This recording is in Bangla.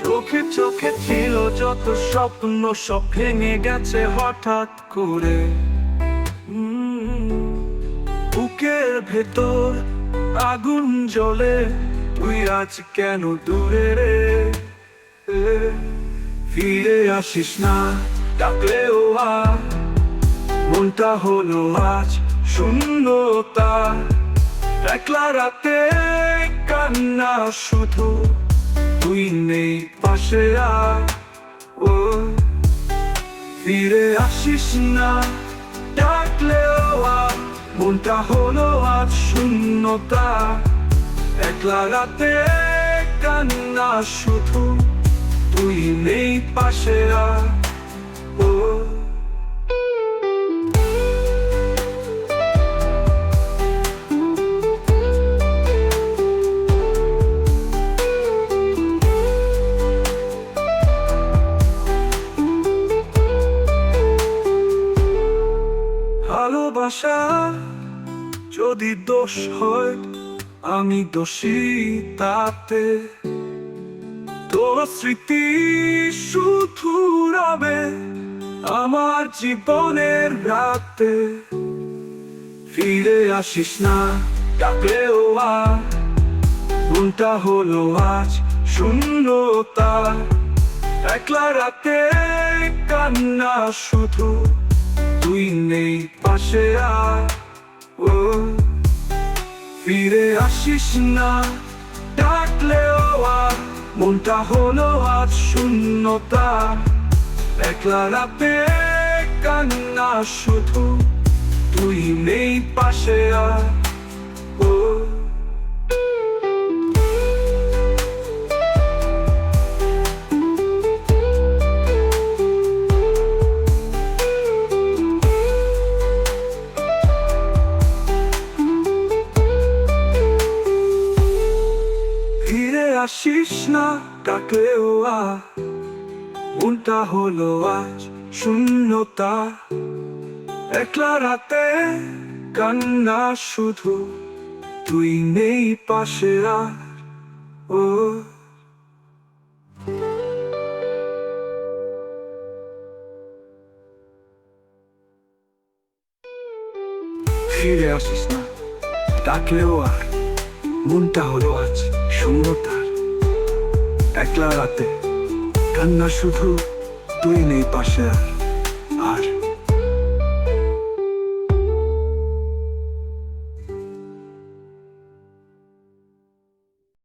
চোখে চোখে ছিল যত স্বপ্ন, সব ভেঙে গেছে হঠাৎ করে। বুকের ভেতর আগুন জ্বলে, তুই আজ কেন দূরে রে? ফিরে আসিস না, ডাকলেও আর। মনটা হলো আজ শূন্যতা, একলা রাতে কান্না শুধু তুই নেই পাশে আর ও। ফিরে আসিস না, ডাকলেও আর মনটা হলো আজ শূন্যতা। একলা রাতে কান্না শুধু তুই নেই পাশে আর ও। ভালোবাসা, যদি দোষ হয়, আমি দোষী তাতে। তোর স্মৃতি শুধু রবে, আমার জীবনের রাতে। ফিরে আসিস না, ডাকলেও আর। মনটা হলো আজ শূন্যতা। একলা রাতে কান্না শুধু তুই নেই পাশে আর ও। ফিরে আসিস না, ডাকলেও আর মনটা হলো আজ শূন্যতা। একলা রাতে কান্না শুধু তুই নেই পাশে আর ও। আসিস না ডাকলেও আর। মনটা হলো আজ শূন্যতা। একলা রাতে কান্না শুধু তুই নেই পাশে আর। ও। ফিরে আসিস না ডাকলেও আর। মনটা হলো আজ শূন্যতার একলা রাতে। কান্না শুধু তুই নেই পাশে আর।